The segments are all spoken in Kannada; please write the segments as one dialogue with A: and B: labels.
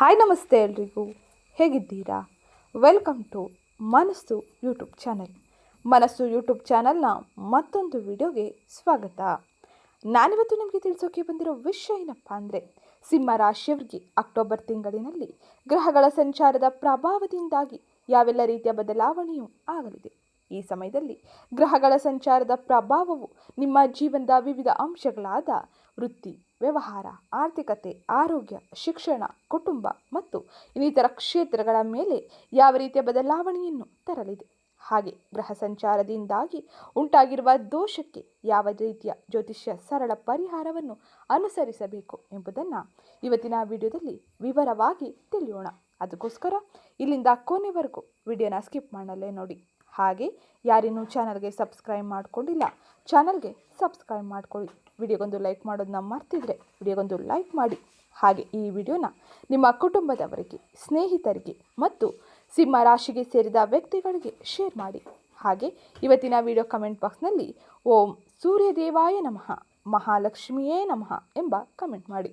A: ಹಾಯ್ ನಮಸ್ತೆ ಎಲ್ರಿಗೂ. ಹೇಗಿದ್ದೀರಾ? Welcome to Manassu YouTube channel Manassu YouTube ಚಾನಲ್ನ ಮತ್ತೊಂದು ವಿಡಿಯೋಗೆ ಸ್ವಾಗತ. ನಾನಿವತ್ತು ನಿಮಗೆ ತಿಳಿಸೋಕೆ ಬಂದಿರೋ ವಿಷಯ ಏನಪ್ಪ ಅಂದರೆ, ಸಿಂಹ ರಾಶಿಯವರಿಗೆ ಅಕ್ಟೋಬರ್ ತಿಂಗಳಿನಲ್ಲಿ ಗ್ರಹಗಳ ಸಂಚಾರದ ಪ್ರಭಾವದಿಂದಾಗಿ ಯಾವೆಲ್ಲ ರೀತಿಯ ಬದಲಾವಣೆಯೂ ಆಗಲಿದೆ. ಈ ಸಮಯದಲ್ಲಿ ಗ್ರಹಗಳ ಸಂಚಾರದ ಪ್ರಭಾವವು ನಿಮ್ಮ ಜೀವನದ ವಿವಿಧ ಅಂಶಗಳಾದ ವೃತ್ತಿ ವ್ಯವಹಾರ, ಆರ್ಥಿಕತೆ, ಆರೋಗ್ಯ, ಶಿಕ್ಷಣ, ಕುಟುಂಬ ಮತ್ತು ಇನ್ನಿತರ ಕ್ಷೇತ್ರಗಳ ಮೇಲೆ ಯಾವ ರೀತಿಯ ಬದಲಾವಣೆಯನ್ನು ತರಲಿದೆ? ಹಾಗೆ ಗ್ರಹ ಸಂಚಾರದಿಂದಾಗಿ ಉಂಟಾಗಿರುವ ದೋಷಕ್ಕೆ ಯಾವ ರೀತಿಯ ಜ್ಯೋತಿಷ್ಯ ಸರಳ ಪರಿಹಾರವನ್ನು ಅನುಸರಿಸಬೇಕು ಎಂಬುದನ್ನು ಇವತ್ತಿನ ವಿಡಿಯೋದಲ್ಲಿ ವಿವರವಾಗಿ ತಿಳಿಯೋಣ. ಅದಕ್ಕೋಸ್ಕರ ಇಲ್ಲಿಂದ ಕೊನೆವರೆಗೂ ವಿಡಿಯೋನ ಸ್ಕಿಪ್ ಮಾಡಲೇ ನೋಡಿ. ಹಾಗೆ ಯಾರಿನ್ನೂ ಚಾನಲ್ಗೆ ಸಬ್ಸ್ಕ್ರೈಬ್ ಮಾಡ್ಕೊಂಡಿಲ್ಲ ಚಾನಲ್ಗೆ ಸಬ್ಸ್ಕ್ರೈಬ್ ಮಾಡ್ಕೊಳ್ಳಿ. ವಿಡಿಯೋಗೊಂದು ಲೈಕ್ ಮಾಡೋದನ್ನ ಮರ್ತಿದ್ರೆ ವಿಡಿಯೋಗೊಂದು ಲೈಕ್ ಮಾಡಿ. ಹಾಗೆ ಈ ವಿಡಿಯೋನ ನಿಮ್ಮ ಕುಟುಂಬದವರಿಗೆ, ಸ್ನೇಹಿತರಿಗೆ ಮತ್ತು ಸಿಂಹ ರಾಶಿಗೆ ಸೇರಿದ ವ್ಯಕ್ತಿಗಳಿಗೆ ಶೇರ್ ಮಾಡಿ. ಹಾಗೆ ಇವತ್ತಿನ ವಿಡಿಯೋ ಕಮೆಂಟ್ ಬಾಕ್ಸ್ನಲ್ಲಿ ಓಂ ಸೂರ್ಯದೇವಾಯ ನಮಃ, ಮಹಾಲಕ್ಷ್ಮಿಯೇ ನಮಃ ಎಂಬ ಕಮೆಂಟ್ ಮಾಡಿ.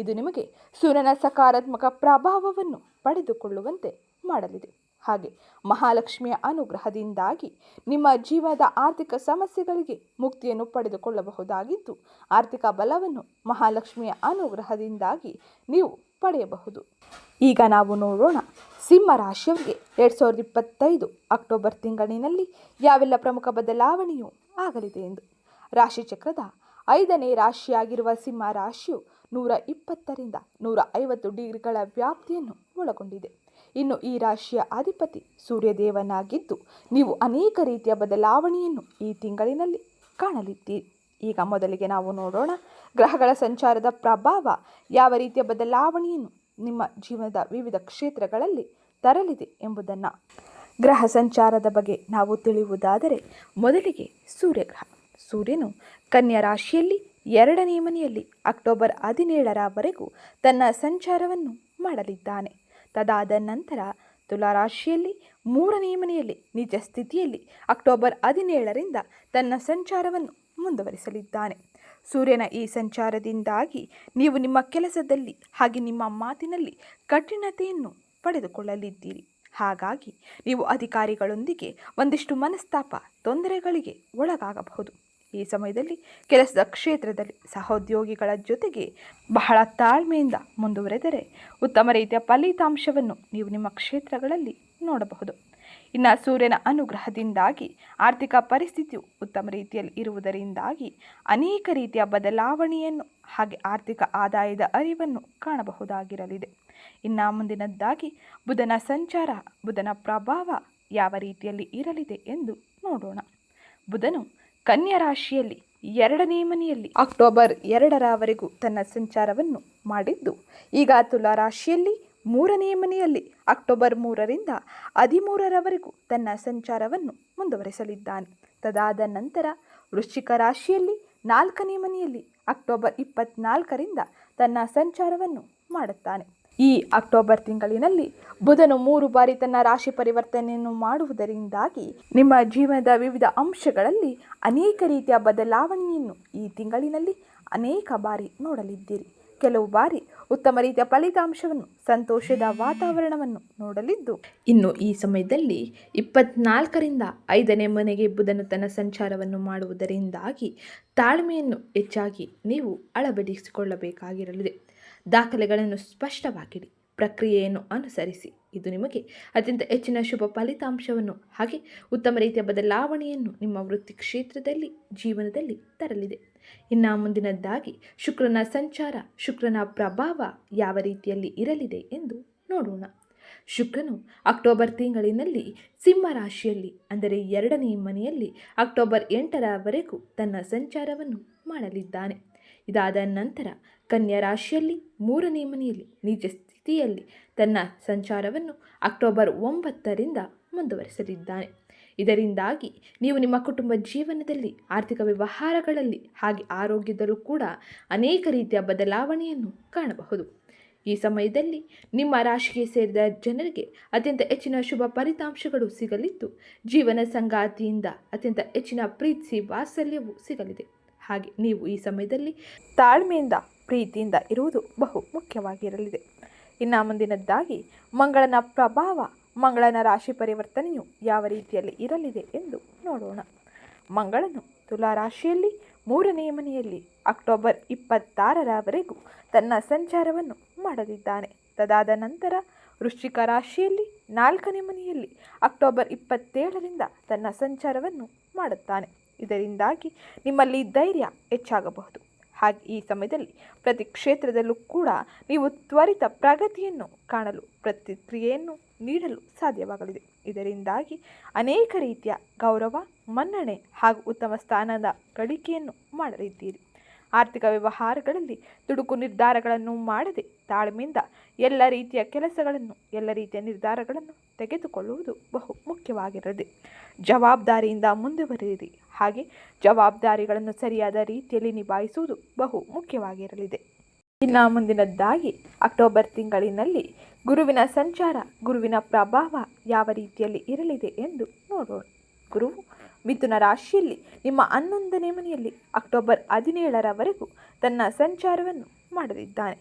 A: ಇದು ನಿಮಗೆ ಸೂರ್ಯನ ಸಕಾರಾತ್ಮಕ ಪ್ರಭಾವವನ್ನು ಪಡೆದುಕೊಳ್ಳುವಂತೆ ಮಾಡಲಿದೆ. ಹಾಗೆ ಮಹಾಲಕ್ಷ್ಮಿಯ ಅನುಗ್ರಹದಿಂದಾಗಿ ನಿಮ್ಮ ಜೀವನದ ಆರ್ಥಿಕ ಸಮಸ್ಯೆಗಳಿಗೆ ಮುಕ್ತಿಯನ್ನು ಪಡೆದುಕೊಳ್ಳಬಹುದಾಗಿದ್ದು, ಆರ್ಥಿಕ ಬಲವನ್ನು ಮಹಾಲಕ್ಷ್ಮಿಯ ಅನುಗ್ರಹದಿಂದಾಗಿ ನೀವು ಪಡೆಯಬಹುದು. ಈಗ ನಾವು ನೋಡೋಣ ಸಿಂಹ ರಾಶಿಯವರಿಗೆ ಎರಡು ಸಾವಿರದ ಇಪ್ಪತ್ತೈದು ಅಕ್ಟೋಬರ್ ತಿಂಗಳಿನಲ್ಲಿ ಯಾವೆಲ್ಲ ಪ್ರಮುಖ ಬದಲಾವಣೆಯು ಆಗಲಿದೆ ಎಂದು. ರಾಶಿಚಕ್ರದ ಐದನೇ ರಾಶಿಯಾಗಿರುವ ಸಿಂಹ ರಾಶಿಯು ನೂರ ಇಪ್ಪತ್ತರಿಂದ ನೂರ ಐವತ್ತು ಡಿಗ್ರಿಗಳ ವ್ಯಾಪ್ತಿಯನ್ನು ಒಳಗೊಂಡಿದೆ. ಇನ್ನು ಈ ರಾಶಿಯ ಅಧಿಪತಿ ಸೂರ್ಯದೇವನಾಗಿದ್ದು, ನೀವು ಅನೇಕ ರೀತಿಯ ಬದಲಾವಣೆಯನ್ನು ಈ ತಿಂಗಳಿನಲ್ಲಿ ಕಾಣಲಿದ್ದೀರಿ ಈಗ ಮೊದಲಿಗೆ ನಾವು ನೋಡೋಣ ಗ್ರಹಗಳ ಸಂಚಾರದ ಪ್ರಭಾವ, ಯಾವ ರೀತಿಯ ಬದಲಾವಣೆಯನ್ನು ನಿಮ್ಮ ಜೀವನದ ವಿವಿಧ ಕ್ಷೇತ್ರಗಳಲ್ಲಿ ತರಲಿದೆ ಎಂಬುದನ್ನು. ಗ್ರಹ ಸಂಚಾರದ ಬಗ್ಗೆ ನಾವು ತಿಳಿಯುವುದಾದರೆ, ಮೊದಲಿಗೆ ಸೂರ್ಯಗ್ರಹ. ಸೂರ್ಯನು ಕನ್ಯಾ ರಾಶಿಯಲ್ಲಿ ಎರಡನೇ ಮನೆಯಲ್ಲಿ ಅಕ್ಟೋಬರ್ ಹದಿನೇಳರವರೆಗೂ ತನ್ನ ಸಂಚಾರವನ್ನು ಮಾಡಲಿದ್ದಾನೆ. ತದಾದ ನಂತರ ತುಲಾರಾಶಿಯಲ್ಲಿ, ಮೂರನೇ ಮನೆಯಲ್ಲಿ ನಿಜ ಸ್ಥಿತಿಯಲ್ಲಿ ಅಕ್ಟೋಬರ್ ಹದಿನೇಳರಿಂದ ತನ್ನ ಸಂಚಾರವನ್ನು ಮುಂದುವರಿಸಲಿದ್ದಾನೆ. ಸೂರ್ಯನ ಈ ಸಂಚಾರದಿಂದಾಗಿ ನೀವು ನಿಮ್ಮ ಕೆಲಸದಲ್ಲಿ ಹಾಗೆ ನಿಮ್ಮ ಮಾತಿನಲ್ಲಿ ಕಠಿಣತೆಯನ್ನು ಪಡೆದುಕೊಳ್ಳಲಿದ್ದೀರಿ. ಹಾಗಾಗಿ ನೀವು ಅಧಿಕಾರಿಗಳೊಂದಿಗೆ ಒಂದಿಷ್ಟು ಮನಸ್ತಾಪ, ತೊಂದರೆಗಳಿಗೆ ಒಳಗಾಗಬಹುದು. ಈ ಸಮಯದಲ್ಲಿ ಕೆಲಸದ ಕ್ಷೇತ್ರದಲ್ಲಿ ಸಹೋದ್ಯೋಗಿಗಳ ಜೊತೆಗೆ ಬಹಳ ತಾಳ್ಮೆಯಿಂದ ಮುಂದುವರೆದರೆ ಉತ್ತಮ ರೀತಿಯ ಫಲಿತಾಂಶವನ್ನು ನೀವು ನಿಮ್ಮ ಕ್ಷೇತ್ರಗಳಲ್ಲಿ ನೋಡಬಹುದು. ಇನ್ನು ಸೂರ್ಯನ ಅನುಗ್ರಹದಿಂದಾಗಿ ಆರ್ಥಿಕ ಪರಿಸ್ಥಿತಿಯು ಉತ್ತಮ ರೀತಿಯಲ್ಲಿ ಇರುವುದರಿಂದಾಗಿ ಅನೇಕ ರೀತಿಯ ಬದಲಾವಣೆಯನ್ನು ಹಾಗೆ ಆರ್ಥಿಕ ಆದಾಯದ ಅರಿವನ್ನು ಕಾಣಬಹುದಾಗಿರಲಿದೆ. ಇನ್ನು ಮುಂದಿನದ್ದಾಗಿ ಬುಧನ ಸಂಚಾರ, ಬುಧನ ಪ್ರಭಾವ ಯಾವ ರೀತಿಯಲ್ಲಿ ಇರಲಿದೆ ಎಂದು ನೋಡೋಣ. ಬುಧನು ಕನ್ಯಾ ರಾಶಿಯಲ್ಲಿ ಎರಡನೇ ಮನೆಯಲ್ಲಿ ಅಕ್ಟೋಬರ್ ಎರಡರವರೆಗೂ ತನ್ನ ಸಂಚಾರವನ್ನು ಮಾಡಿದ್ದು. ಈಗ ತುಲಾ ರಾಶಿಯಲ್ಲಿ ಮೂರನೇ ಮನೆಯಲ್ಲಿ ಅಕ್ಟೋಬರ್ ಮೂರರಿಂದ ಹದಿಮೂರರವರೆಗೂ ತನ್ನ ಸಂಚಾರವನ್ನು ಮುಂದುವರೆಸಲಿದ್ದಾನೆ. ತದಾದ ನಂತರ ವೃಶ್ಚಿಕ ರಾಶಿಯಲ್ಲಿ ನಾಲ್ಕನೇ ಮನೆಯಲ್ಲಿ ಅಕ್ಟೋಬರ್ ಇಪ್ಪತ್ನಾಲ್ಕರಿಂದ ತನ್ನ ಸಂಚಾರವನ್ನು ಮಾಡುತ್ತಾನೆ. ಈ ಅಕ್ಟೋಬರ್ ತಿಂಗಳಿನಲ್ಲಿ ಬುಧನು ಮೂರು ಬಾರಿ ತನ್ನ ರಾಶಿ ಪರಿವರ್ತನೆಯನ್ನು ಮಾಡುವುದರಿಂದಾಗಿ ನಿಮ್ಮ ಜೀವನದ ವಿವಿಧ ಅಂಶಗಳಲ್ಲಿ ಅನೇಕ ರೀತಿಯ ಬದಲಾವಣೆಯನ್ನು ಈ ತಿಂಗಳಿನಲ್ಲಿ ಅನೇಕ ಬಾರಿ ನೋಡಲಿದ್ದೀರಿ. ಕೆಲವು ಬಾರಿ ಉತ್ತಮ ರೀತಿಯ ಫಲಿತಾಂಶವನ್ನು, ಸಂತೋಷದ ವಾತಾವರಣವನ್ನು ನೋಡಲಿದ್ದು, ಇನ್ನು ಈ ಸಮಯದಲ್ಲಿ ಇಪ್ಪತ್ನಾಲ್ಕರಿಂದ ಐದನೇ ಮನೆಗೆ ಬುಧನು ತನ್ನ ಸಂಚಾರವನ್ನು ಮಾಡುವುದರಿಂದಾಗಿ ತಾಳ್ಮೆಯನ್ನು ಹೆಚ್ಚಾಗಿ ನೀವು ಅಳವಡಿಸಿಕೊಳ್ಳಬೇಕಾಗಿರಲಿದೆ. ದಾಖಲೆಗಳನ್ನು ಸ್ಪಷ್ಟವಾಗಿಡಿ. ಪ್ರಕ್ರಿಯೆಯನ್ನು ಅನುಸರಿಸಿ. ಇದು ನಿಮಗೆ ಅತ್ಯಂತ ಹೆಚ್ಚಿನ ಶುಭ ಫಲಿತಾಂಶವನ್ನು ಹಾಗೆ ಉತ್ತಮ ರೀತಿಯ ಬದಲಾವಣೆಯನ್ನು ನಿಮ್ಮ ವೃತ್ತಿ ಕ್ಷೇತ್ರದಲ್ಲಿ ಜೀವನದಲ್ಲಿ ತರಲಿದೆ. ಇನ್ನು ಮುಂದಿನದ್ದಾಗಿ, ಶುಕ್ರನ ಸಂಚಾರ, ಶುಕ್ರನ ಪ್ರಭಾವ ಯಾವ ರೀತಿಯಲ್ಲಿ ಇರಲಿದೆ ಎಂದು ನೋಡೋಣ. ಶುಕ್ರನು ಅಕ್ಟೋಬರ್ ತಿಂಗಳಿನಲ್ಲಿ ಸಿಂಹ ರಾಶಿಯಲ್ಲಿ, ಅಂದರೆ ಎರಡನೇ ಮನೆಯಲ್ಲಿ ಅಕ್ಟೋಬರ್ ಎಂಟರವರೆಗೂ ತನ್ನ ಸಂಚಾರವನ್ನು ಮಾಡಲಿದ್ದಾನೆ. ಇದಾದ ನಂತರ ಕನ್ಯಾ ರಾಶಿಯಲ್ಲಿ, ಮೂರನೇ ಮನೆಯಲ್ಲಿ, ನಿಜ ಸ್ಥಿತಿಯಲ್ಲಿ ತನ್ನ ಸಂಚಾರವನ್ನು ಅಕ್ಟೋಬರ್ ಒಂಬತ್ತರಿಂದ ಮುಂದುವರಿಸಲಿದ್ದಾನೆ. ಇದರಿಂದಾಗಿ ನೀವು ನಿಮ್ಮ ಕುಟುಂಬ ಜೀವನದಲ್ಲಿ, ಆರ್ಥಿಕ ವ್ಯವಹಾರಗಳಲ್ಲಿ ಹಾಗೆ ಆರೋಗ್ಯದಲ್ಲೂ ಕೂಡ ಅನೇಕ ರೀತಿಯ ಬದಲಾವಣೆಯನ್ನು ಕಾಣಬಹುದು. ಈ ಸಮಯದಲ್ಲಿ ನಿಮ್ಮ ರಾಶಿಗೆ ಸೇರಿದ ಜನರಿಗೆ ಅತ್ಯಂತ ಹೆಚ್ಚಿನ ಶುಭ ಫಲಿತಾಂಶಗಳು ಸಿಗಲಿದ್ದು, ಜೀವನ ಸಂಗಾತಿಯಿಂದ ಅತ್ಯಂತ ಹೆಚ್ಚಿನ ಪ್ರೀತಿ, ವಾತ್ಸಲ್ಯವು ಸಿಗಲಿದೆ. ಹಾಗೆ ನೀವು ಈ ಸಮಯದಲ್ಲಿ ತಾಳ್ಮೆಯಿಂದ ಪ್ರೀತಿಯಿಂದ ಇರುವುದು ಬಹು ಮುಖ್ಯವಾಗಿರಲಿದೆ. ಇನ್ನು ಮುಂದಿನದ್ದಾಗಿ, ಮಂಗಳನ ಪ್ರಭಾವ, ಮಂಗಳನ ರಾಶಿ ಪರಿವರ್ತನೆಯು ಯಾವ ರೀತಿಯಲ್ಲಿ ಇರಲಿದೆ ಎಂದು ನೋಡೋಣ. ಮಂಗಳನು ತುಲಾ ರಾಶಿಯಲ್ಲಿ, ಮೂರನೇ ಮನೆಯಲ್ಲಿ, ಅಕ್ಟೋಬರ್ ಇಪ್ಪತ್ತಾರರವರೆಗೂ ತನ್ನ ಸಂಚಾರವನ್ನು ಮಾಡಲಿದ್ದಾನೆ. ತದಾದ ನಂತರ, ವೃಶ್ಚಿಕ ರಾಶಿಯಲ್ಲಿ ನಾಲ್ಕನೇ ಮನೆಯಲ್ಲಿ, ಅಕ್ಟೋಬರ್ ಇಪ್ಪತ್ತೇಳರಿಂದ ತನ್ನ ಸಂಚಾರವನ್ನು ಮಾಡುತ್ತಾನೆ. ಇದರಿಂದಾಗಿ ನಿಮ್ಮಲ್ಲಿ ಧೈರ್ಯ ಹೆಚ್ಚಾಗಬಹುದು. ಹಾಗೆ ಈ ಸಮಯದಲ್ಲಿ ಪ್ರತಿ ಕ್ಷೇತ್ರದಲ್ಲೂ ಕೂಡ ನೀವು ತ್ವರಿತ ಪ್ರಗತಿಯನ್ನು ಕಾಣಲು ಪ್ರತಿಕ್ರಿಯೆಯನ್ನು ನೀಡಲು ಸಾಧ್ಯವಾಗಲಿದೆ. ಇದರಿಂದಾಗಿ ಅನೇಕ ರೀತಿಯ ಗೌರವ, ಮನ್ನಣೆ ಹಾಗೂ ಉತ್ತಮ ಸ್ಥಾನದ ಗಳಿಕೆಯನ್ನು ಮಾಡಲಿದ್ದೀರಿ. ಆರ್ಥಿಕ ವ್ಯವಹಾರಗಳಲ್ಲಿ ತುಡುಕು ನಿರ್ಧಾರಗಳನ್ನು ಮಾಡದೆ ತಾಳ್ಮೆಯಿಂದ ಎಲ್ಲ ರೀತಿಯ ಕೆಲಸಗಳನ್ನು, ಎಲ್ಲ ರೀತಿಯ ನಿರ್ಧಾರಗಳನ್ನು ತೆಗೆದುಕೊಳ್ಳುವುದು ಬಹು ಮುಖ್ಯವಾಗಿರದೆ ಜವಾಬ್ದಾರಿಯಿಂದ ಮುಂದುವರಿಯಿರಿ. ಹಾಗೆ ಜವಾಬ್ದಾರಿಗಳನ್ನು ಸರಿಯಾದ ರೀತಿಯಲ್ಲಿ ನಿಭಾಯಿಸುವುದು ಬಹು ಮುಖ್ಯವಾಗಿರಲಿದೆ. ಇನ್ನು ಮುಂದಿನದ್ದಾಗಿ, ಅಕ್ಟೋಬರ್ ತಿಂಗಳಿನಲ್ಲಿ ಗುರುವಿನ ಸಂಚಾರ, ಗುರುವಿನ ಪ್ರಭಾವ ಯಾವ ರೀತಿಯಲ್ಲಿ ಇರಲಿದೆ ಎಂದು ನೋಡೋಣ. ಗುರುವು ಮಿಥುನ ರಾಶಿಯಲ್ಲಿ ನಿಮ್ಮ ಹನ್ನೊಂದನೇ ಮನೆಯಲ್ಲಿ ಅಕ್ಟೋಬರ್ ಹದಿನೇಳರವರೆಗೂ ತನ್ನ ಸಂಚಾರವನ್ನು ಮಾಡಲಿದ್ದಾನೆ.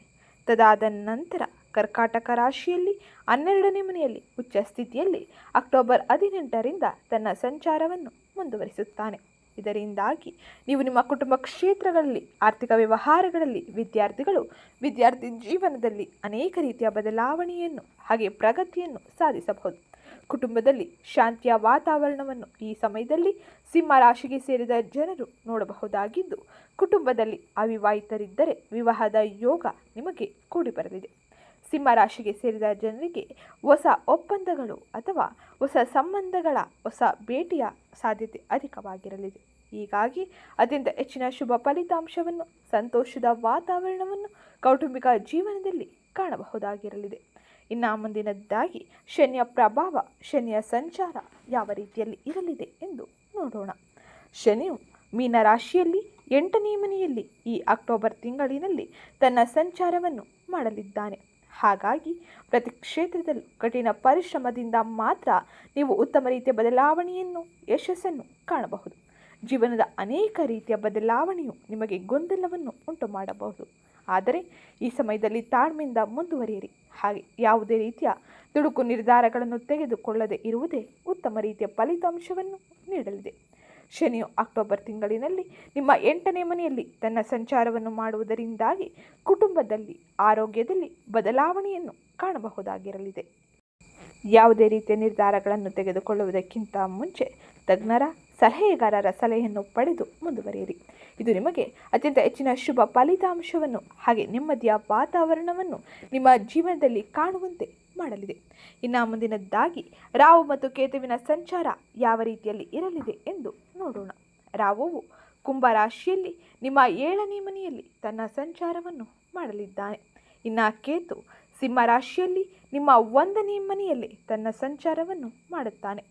A: ತದಾದ ನಂತರ ಕರ್ಕಾಟಕ ರಾಶಿಯಲ್ಲಿ ಹನ್ನೆರಡನೇ ಮನೆಯಲ್ಲಿ ಉಚ್ಚ ಸ್ಥಿತಿಯಲ್ಲಿ ಅಕ್ಟೋಬರ್ ಹದಿನೆಂಟರಿಂದ ತನ್ನ ಸಂಚಾರವನ್ನು ಮುಂದುವರಿಸುತ್ತಾನೆ. ಇದರಿಂದಾಗಿ ನೀವು ನಿಮ್ಮ ಕುಟುಂಬ ಕ್ಷೇತ್ರಗಳಲ್ಲಿ, ಆರ್ಥಿಕ ವ್ಯವಹಾರಗಳಲ್ಲಿ ವಿದ್ಯಾರ್ಥಿಗಳು ವಿದ್ಯಾರ್ಥಿ ಜೀವನದಲ್ಲಿ ಅನೇಕ ರೀತಿಯ ಬದಲಾವಣೆಯನ್ನು ಹಾಗೆ ಪ್ರಗತಿಯನ್ನು ಸಾಧಿಸಬಹುದು. ಕುಟುಂಬದಲ್ಲಿ ಶಾಂತಿಯ ವಾತಾವರಣವನ್ನು ಈ ಸಮಯದಲ್ಲಿ ಸಿಂಹ ರಾಶಿಗೆ ಸೇರಿದ ಜನರು ನೋಡಬಹುದಾಗಿದ್ದು, ಕುಟುಂಬದಲ್ಲಿ ಅವಿವಾಹಿತರಿದ್ದರೆ ವಿವಾಹದ ಯೋಗ ನಿಮಗೆ ಕೂಡಿ ಬರಲಿದೆ. ಸಿಂಹ ರಾಶಿಗೆ ಸೇರಿದ ಜನರಿಗೆ ಹೊಸ ಒಪ್ಪಂದಗಳು ಅಥವಾ ಹೊಸ ಸಂಬಂಧಗಳ ಹೊಸ ಭೇಟಿಯ ಸಾಧ್ಯತೆ ಅಧಿಕವಾಗಿರಲಿದೆ. ಹೀಗಾಗಿ ಅತ್ಯಂತ ಹೆಚ್ಚಿನ ಶುಭ ಫಲಿತಾಂಶವನ್ನು, ಸಂತೋಷದ ವಾತಾವರಣವನ್ನು ಕೌಟುಂಬಿಕ ಜೀವನದಲ್ಲಿ ಕಾಣಬಹುದಾಗಿರಲಿದೆ. ಇನ್ನು ಮುಂದಿನದ್ದಾಗಿ ಶನಿಯ ಪ್ರಭಾವ, ಶನಿಯ ಸಂಚಾರ ಯಾವ ರೀತಿಯಲ್ಲಿ ಇರಲಿದೆ ಎಂದು ನೋಡೋಣ. ಶನಿಯು ಮೀನ ರಾಶಿಯಲ್ಲಿ, ಎಂಟನೇ ಮನೆಯಲ್ಲಿ ಈ ಅಕ್ಟೋಬರ್ ತಿಂಗಳಿನಲ್ಲಿ ತನ್ನ ಸಂಚಾರವನ್ನು ಮಾಡಲಿದ್ದಾನೆ. ಹಾಗಾಗಿ ಪ್ರತಿ ಕ್ಷೇತ್ರದಲ್ಲೂ ಕಠಿಣ ಪರಿಶ್ರಮದಿಂದ ಮಾತ್ರ ನೀವು ಉತ್ತಮ ರೀತಿಯ ಬದಲಾವಣೆಯನ್ನು, ಯಶಸ್ಸನ್ನು ಕಾಣಬಹುದು. ಜೀವನದ ಅನೇಕ ರೀತಿಯ ಬದಲಾವಣೆಯು ನಿಮಗೆ ಗೊಂದಲವನ್ನು ಉಂಟು ಮಾಡಬಹುದು ಆದರೆ ಈ ಸಮಯದಲ್ಲಿ ತಾಳ್ಮೆಯಿಂದ ಮುಂದುವರಿಯಿರಿ. ಹಾಗೆ ಯಾವುದೇ ರೀತಿಯ ದುಡುಕು ನಿರ್ಧಾರಗಳನ್ನು ತೆಗೆದುಕೊಳ್ಳದೆ ಇರುವುದೇ ಉತ್ತಮ ರೀತಿಯ ಫಲಿತಾಂಶವನ್ನು ನೀಡಲಿದೆ. ಶನಿಯು ಅಕ್ಟೋಬರ್ ತಿಂಗಳಿನಲ್ಲಿ ನಿಮ್ಮ ಎಂಟನೇ ಮನೆಯಲ್ಲಿ ತನ್ನ ಸಂಚಾರವನ್ನು ಮಾಡುವುದರಿಂದಾಗಿ ಕುಟುಂಬದಲ್ಲಿ, ಆರೋಗ್ಯದಲ್ಲಿ ಬದಲಾವಣೆಯನ್ನು ಕಾಣಬಹುದಾಗಿರಲಿದೆ. ಯಾವುದೇ ರೀತಿಯ ನಿರ್ಧಾರಗಳನ್ನು ತೆಗೆದುಕೊಳ್ಳುವುದಕ್ಕಿಂತ ಮುಂಚೆ ತಜ್ಞರ, ಸಲಹೆಗಾರರ ಸಲಹೆಯನ್ನು ಪಡೆದು ಮುಂದುವರಿಯಿರಿ. ಇದು ನಿಮಗೆ ಅತ್ಯಂತ ಹೆಚ್ಚಿನ ಶುಭ ಫಲಿತಾಂಶವನ್ನು ಹಾಗೆ ನೆಮ್ಮದಿಯ ವಾತಾವರಣವನ್ನು ನಿಮ್ಮ ಜೀವನದಲ್ಲಿ ಕಾಣುವಂತೆ ಮಾಡಲಿದೆ. ಇನ್ನು ಮುಂದಿನದ್ದಾಗಿ ರಾವು ಮತ್ತು ಕೇತುವಿನ ಸಂಚಾರ ಯಾವ ರೀತಿಯಲ್ಲಿ ಇರಲಿದೆ ಎಂದು ನೋಡೋಣ. ರಾವುವು ಕುಂಭ ರಾಶಿಯಲ್ಲಿ ನಿಮ್ಮ ಏಳನೇ ಮನೆಯಲ್ಲಿ ತನ್ನ ಸಂಚಾರವನ್ನು ಮಾಡಲಿದ್ದಾನೆ. ಇನ್ನು ಕೇತು ಸಿಂಹ ರಾಶಿಯಲ್ಲಿ ನಿಮ್ಮ ಒಂದನೇ ಮನೆಯಲ್ಲಿ ತನ್ನ ಸಂಚಾರವನ್ನು ಮಾಡುತ್ತಾನೆ.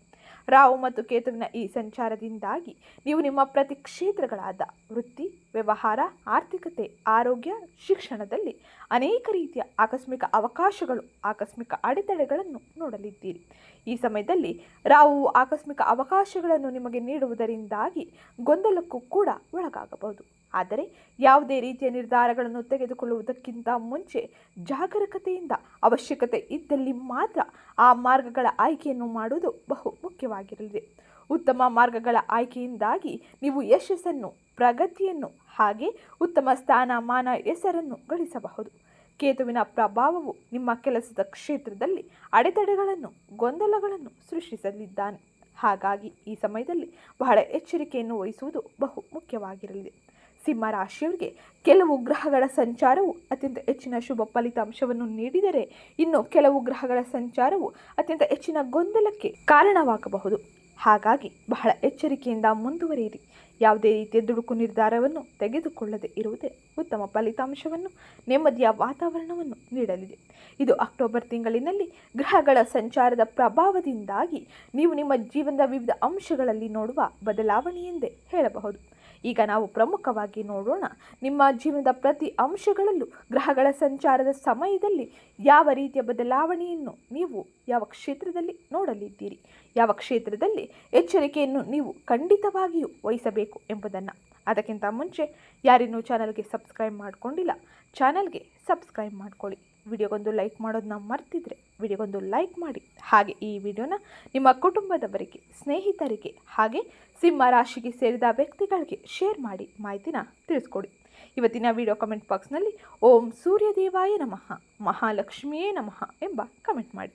A: ರಾಹು ಮತ್ತು ಕೇತುವಿನ ಈ ಸಂಚಾರದಿಂದಾಗಿ ನೀವು ನಿಮ್ಮ ಪ್ರತಿ ಕ್ಷೇತ್ರಗಳಾದ ವೃತ್ತಿ, ವ್ಯವಹಾರ, ಆರ್ಥಿಕತೆ, ಆರೋಗ್ಯ, ಶಿಕ್ಷಣದಲ್ಲಿ ಅನೇಕ ರೀತಿಯ ಆಕಸ್ಮಿಕ ಅವಕಾಶಗಳು, ಆಕಸ್ಮಿಕ ಅಡೆತಡೆಗಳನ್ನು ನೋಡಲಿದ್ದೀರಿ. ಈ ಸಮಯದಲ್ಲಿ ರಾವು ಆಕಸ್ಮಿಕ ಅವಕಾಶಗಳನ್ನು ನಿಮಗೆ ನೀಡುವುದರಿಂದಾಗಿ ಗೊಂದಲಕ್ಕೂ ಕೂಡ ಒಳಗಾಗಬಹುದು. ಆದರೆ ಯಾವುದೇ ರೀತಿಯ ನಿರ್ಧಾರಗಳನ್ನು ತೆಗೆದುಕೊಳ್ಳುವುದಕ್ಕಿಂತ ಮುಂಚೆ ಜಾಗರೂಕತೆಯಿಂದ ಅವಶ್ಯಕತೆ ಇದ್ದಲ್ಲಿ ಮಾತ್ರ ಆ ಮಾರ್ಗಗಳ ಆಯ್ಕೆಯನ್ನು ಮಾಡುವುದು ಬಹು ಮುಖ್ಯವಾಗಿರಲಿದೆ. ಉತ್ತಮ ಮಾರ್ಗಗಳ ಆಯ್ಕೆಯಿಂದಾಗಿ ನೀವು ಯಶಸ್ಸನ್ನು, ಪ್ರಗತಿಯನ್ನು ಹಾಗೆ ಉತ್ತಮ ಸ್ಥಾನಮಾನ ಹೆಸರನ್ನು ಗಳಿಸಬಹುದು. ಕೇತುವಿನ ಪ್ರಭಾವವು ನಿಮ್ಮ ಕೆಲಸದ ಕ್ಷೇತ್ರದಲ್ಲಿ ಅಡೆತಡೆಗಳನ್ನು, ಗೊಂದಲಗಳನ್ನು ಸೃಷ್ಟಿಸಲಿದ್ದಾನೆ. ಹಾಗಾಗಿ ಈ ಸಮಯದಲ್ಲಿ ಬಹಳ ಎಚ್ಚರಿಕೆಯನ್ನು ವಹಿಸುವುದು ಬಹು ಮುಖ್ಯವಾಗಿರಲಿದೆ. ಸಿಂಹ ರಾಶಿಯವರಿಗೆ ಕೆಲವು ಗ್ರಹಗಳ ಸಂಚಾರವು ಅತ್ಯಂತ ಹೆಚ್ಚಿನ ಶುಭ ಫಲಿತಾಂಶವನ್ನು ನೀಡಿದರೆ ಇನ್ನು ಕೆಲವು ಗ್ರಹಗಳ ಸಂಚಾರವು ಅತ್ಯಂತ ಹೆಚ್ಚಿನ ಗೊಂದಲಕ್ಕೆ ಕಾರಣವಾಗಬಹುದು. ಹಾಗಾಗಿ ಬಹಳ ಎಚ್ಚರಿಕೆಯಿಂದ ಮುಂದುವರಿಯಿರಿ. ಯಾವುದೇ ರೀತಿಯ ದುಡುಕು ನಿರ್ಧಾರವನ್ನು ತೆಗೆದುಕೊಳ್ಳದೆ ಇರುವುದೇ ಉತ್ತಮ ಫಲಿತಾಂಶವನ್ನು, ನೆಮ್ಮದಿಯ ವಾತಾವರಣವನ್ನು ನೀಡಲಿದೆ. ಇದು ಅಕ್ಟೋಬರ್ ತಿಂಗಳಿನಲ್ಲಿ ಗ್ರಹಗಳ ಸಂಚಾರದ ಪ್ರಭಾವದಿಂದಾಗಿ ನೀವು ನಿಮ್ಮ ಜೀವನದ ವಿವಿಧ ಅಂಶಗಳಲ್ಲಿ ನೋಡುವ ಬದಲಾವಣೆಯೆಂದೇ ಹೇಳಬಹುದು. ಈಗ ನಾವು ಪ್ರಮುಖವಾಗಿ ನೋಡೋಣ ನಿಮ್ಮ ಜೀವನದ ಪ್ರತಿ ಅಂಶಗಳಲ್ಲೂ ಗ್ರಹಗಳ ಸಂಚಾರದ ಸಮಯದಲ್ಲಿ ಯಾವ ರೀತಿಯ ಬದಲಾವಣೆಯನ್ನು ನೀವು ಯಾವ ಕ್ಷೇತ್ರದಲ್ಲಿ ನೋಡಲಿದ್ದೀರಿ? ಯಾವ ಕ್ಷೇತ್ರದಲ್ಲಿ ಎಚ್ಚರಿಕೆಯನ್ನು ನೀವು ಖಂಡಿತವಾಗಿಯೂ ವಹಿಸಬೇಕು ಎಂಬುದನ್ನು. ಅದಕ್ಕಿಂತ ಮುಂಚೆ ಯಾರಿನ್ನೂ ಚಾನಲ್ಗೆ ಸಬ್ಸ್ಕ್ರೈಬ್ ಮಾಡಿಕೊಂಡಿಲ್ಲ, ಚಾನಲ್ಗೆ ಸಬ್ಸ್ಕ್ರೈಬ್ ಮಾಡಿಕೊಳ್ಳಿ. ವಿಡಿಯೋಗೊಂದು ಲೈಕ್ ಮಾಡೋದನ್ನ ಮರ್ತಿದ್ರೆ ವಿಡಿಯೋಗೊಂದು ಲೈಕ್ ಮಾಡಿ. ಹಾಗೆ ಈ ವಿಡಿಯೋನ ನಿಮ್ಮ ಕುಟುಂಬದವರಿಗೆ, ಸ್ನೇಹಿತರಿಗೆ ಹಾಗೆ ಸಿಂಹ ರಾಶಿಗೆ ಸೇರಿದ ವ್ಯಕ್ತಿಗಳಿಗೆ ಶೇರ್ ಮಾಡಿ ಮಾಹಿತಿನ ತಿಳಿಸ್ಕೊಡಿ. ಇವತ್ತಿನ ವಿಡಿಯೋ ಕಮೆಂಟ್ ಬಾಕ್ಸ್ನಲ್ಲಿ ಓಂ ಸೂರ್ಯದೇವಾಯ ನಮಃ, ಮಹಾಲಕ್ಷ್ಮಿಯೇ ನಮಃ ಎಂಬ ಕಮೆಂಟ್ ಮಾಡಿ.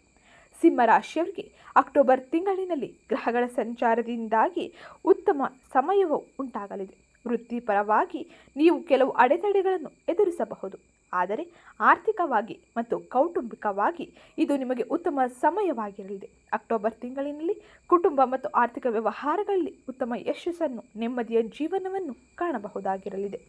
A: ಸಿಂಹ ರಾಶಿಯವರಿಗೆ ಅಕ್ಟೋಬರ್ ತಿಂಗಳಿನಲ್ಲಿ ಗ್ರಹಗಳ ಸಂಚಾರದಿಂದಾಗಿ ಉತ್ತಮ ಸಮಯವು ಉಂಟಾಗಲಿದೆ. ವೃತ್ತಿಪರವಾಗಿ ನೀವು ಕೆಲವು ಅಡೆತಡೆಗಳನ್ನು ಎದುರಿಸಬಹುದು. ಆದರೆ ಆರ್ಥಿಕವಾಗಿ ಮತ್ತು ಕೌಟುಂಬಿಕವಾಗಿ ಇದು ನಿಮಗೆ ಉತ್ತಮ ಸಮಯವಾಗಿರಲಿದೆ. ಅಕ್ಟೋಬರ್ ತಿಂಗಳಿನಲ್ಲಿ ಕುಟುಂಬ ಮತ್ತು ಆರ್ಥಿಕ ವ್ಯವಹಾರಗಳಲ್ಲಿ ಉತ್ತಮ ಯಶಸ್ಸನ್ನು, ನೆಮ್ಮದಿಯ ಜೀವನವನ್ನು ಕಾಣಬಹುದಾಗಿರಲಿದೆ.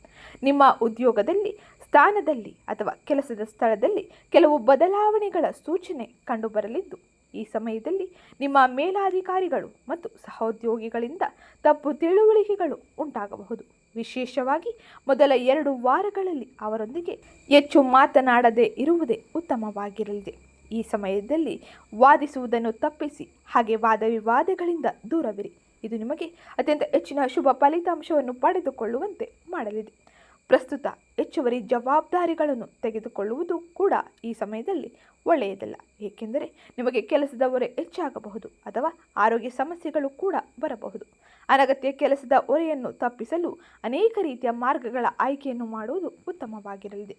A: ನಿಮ್ಮ ಉದ್ಯೋಗದಲ್ಲಿ, ಸ್ಥಾನದಲ್ಲಿ ಅಥವಾ ಕೆಲಸದ ಸ್ಥಳದಲ್ಲಿ ಕೆಲವು ಬದಲಾವಣೆಗಳ ಸೂಚನೆ ಕಂಡುಬರಲಿದ್ದು ಈ ಸಮಯದಲ್ಲಿ ನಿಮ್ಮ ಮೇಲಾಧಿಕಾರಿಗಳು ಮತ್ತು ಸಹೋದ್ಯೋಗಿಗಳಿಂದ ತಪ್ಪು ತಿಳುವಳಿಕೆಗಳು ಉಂಟಾಗಬಹುದು. ವಿಶೇಷವಾಗಿ ಮೊದಲ ಎರಡು ವಾರಗಳಲ್ಲಿ ಅವರೊಂದಿಗೆ ಹೆಚ್ಚು ಮಾತನಾಡದೇ ಇರುವುದೇ ಉತ್ತಮವಾಗಿರಲಿದೆ. ಈ ಸಮಯದಲ್ಲಿ ವಾದಿಸುವುದನ್ನು ತಪ್ಪಿಸಿ ಹಾಗೆ ವಾದ ವಿವಾದಗಳಿಂದ ದೂರವಿರಿ. ಇದು ನಿಮಗೆ ಅತ್ಯಂತ ಹೆಚ್ಚಿನ ಶುಭ ಫಲಿತಾಂಶವನ್ನು ಪಡೆದುಕೊಳ್ಳುವಂತೆ ಮಾಡಲಿದೆ. ಪ್ರಸ್ತುತ ಹೆಚ್ಚುವರಿ ಜವಾಬ್ದಾರಿಗಳನ್ನು ತೆಗೆದುಕೊಳ್ಳುವುದು ಕೂಡ ಈ ಸಮಯದಲ್ಲಿ ಒಳ್ಳೆಯದಲ್ಲ. ಏಕೆಂದರೆ ನಿಮಗೆ ಕೆಲಸದ ಹೊರೆ ಹೆಚ್ಚಾಗಬಹುದು ಅಥವಾ ಆರೋಗ್ಯ ಸಮಸ್ಯೆಗಳು ಕೂಡ ಬರಬಹುದು. ಅನಗತ್ಯ ಕೆಲಸದ ಹೊರೆಯನ್ನು ತಪ್ಪಿಸಲು ಅನೇಕ ರೀತಿಯ ಮಾರ್ಗಗಳ ಆಯ್ಕೆಯನ್ನು ಮಾಡುವುದು ಉತ್ತಮವಾಗಿರಲಿದೆ.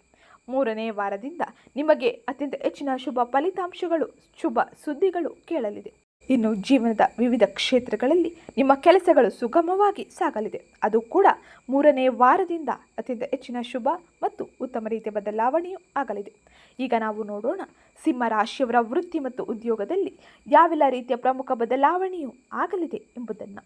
A: ಮೂರನೇ ವಾರದಿಂದ ನಿಮಗೆ ಅತ್ಯಂತ ಹೆಚ್ಚಿನ ಶುಭ ಫಲಿತಾಂಶಗಳು, ಶುಭ ಸುದ್ದಿಗಳು ಕೇಳಲಿದೆ. ಇನ್ನು ಜೀವನದ ವಿವಿಧ ಕ್ಷೇತ್ರಗಳಲ್ಲಿ ನಿಮ್ಮ ಕೆಲಸಗಳು ಸುಗಮವಾಗಿ ಸಾಗಲಿದೆ. ಅದು ಕೂಡ ಮೂರನೇ ವಾರದಿಂದ ಅತ್ಯಂತ ಹೆಚ್ಚಿನ ಶುಭ ಮತ್ತು ಉತ್ತಮ ರೀತಿಯ ಬದಲಾವಣೆಯೂ ಆಗಲಿದೆ. ಈಗ ನಾವು ನೋಡೋಣ ಸಿಂಹ ರಾಶಿಯವರ ವೃತ್ತಿ ಮತ್ತು ಉದ್ಯೋಗದಲ್ಲಿ ಯಾವೆಲ್ಲ ರೀತಿಯ ಪ್ರಮುಖ ಬದಲಾವಣೆಯೂ ಆಗಲಿದೆ ಎಂಬುದನ್ನು.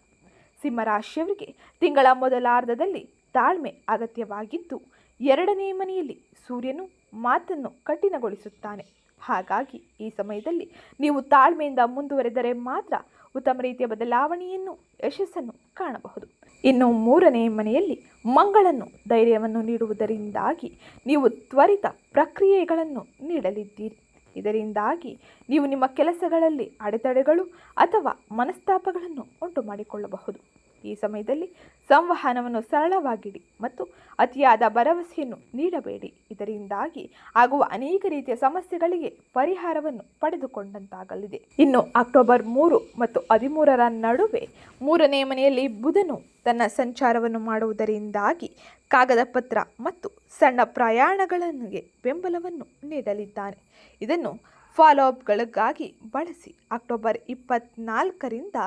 A: ಸಿಂಹ ರಾಶಿಯವರಿಗೆ ತಿಂಗಳ ಮೊದಲಾರ್ಧದಲ್ಲಿ ತಾಳ್ಮೆ ಅಗತ್ಯವಾಗಿದ್ದು, ಎರಡನೇ ಮನೆಯಲ್ಲಿ ಸೂರ್ಯನು ಮಾತನ್ನು ಕಠಿಣಗೊಳಿಸುತ್ತಾನೆ. ಹಾಗಾಗಿ ಈ ಸಮಯದಲ್ಲಿ ನೀವು ತಾಳ್ಮೆಯಿಂದ ಮುಂದುವರೆದರೆ ಮಾತ್ರ ಉತ್ತಮ ರೀತಿಯ ಬದಲಾವಣೆಯನ್ನು, ಯಶಸ್ಸನ್ನು ಕಾಣಬಹುದು. ಇನ್ನು ಮೂರನೇ ಮನೆಯಲ್ಲಿ ಮಂಗಳನ್ನು ಧೈರ್ಯವನ್ನು ನೀಡುವುದರಿಂದಾಗಿ ನೀವು ತ್ವರಿತ ಪ್ರಕ್ರಿಯೆಗಳನ್ನು ನೀಡಲಿದ್ದೀರಿ. ಇದರಿಂದಾಗಿ ನೀವು ನಿಮ್ಮ ಕೆಲಸಗಳಲ್ಲಿ ಅಡೆತಡೆಗಳು ಅಥವಾ ಮನಸ್ತಾಪಗಳನ್ನು ಉಂಟು ಮಾಡಿಕೊಳ್ಳಬಹುದು ಈ ಸಮಯದಲ್ಲಿ ಸಂವಹನವನ್ನು ಸರಳವಾಗಿಡಿ ಮತ್ತು ಅತಿಯಾದ ಭರವಸೆಯನ್ನು ನೀಡಬೇಡಿ. ಇದರಿಂದಾಗಿ ಆಗುವ ಅನೇಕ ರೀತಿಯ ಸಮಸ್ಯೆಗಳಿಗೆ ಪರಿಹಾರವನ್ನು ಪಡೆದುಕೊಂಡಂತಾಗಲಿದೆ. ಇನ್ನು ಅಕ್ಟೋಬರ್ ಮೂರು ಮತ್ತು ಹದಿಮೂರರ ನಡುವೆ ಮೂರನೇ ಮನೆಯಲ್ಲಿ ಬುಧನು ತನ್ನ ಸಂಚಾರವನ್ನು ಮಾಡುವುದರಿಂದಾಗಿ ಕಾಗದ ಪತ್ರ ಮತ್ತು ಸಣ್ಣ ಪ್ರಯಾಣಗಳಿಗೆ ಬೆಂಬಲವನ್ನು ನೀಡಲಿದ್ದಾನೆ. ಇದನ್ನು ಫಾಲೋ ಅಪ್ಗಳಿಗಾಗಿ ಬಳಸಿ ಅಕ್ಟೋಬರ್ ಇಪ್ಪತ್ನಾಲ್ಕರಿಂದ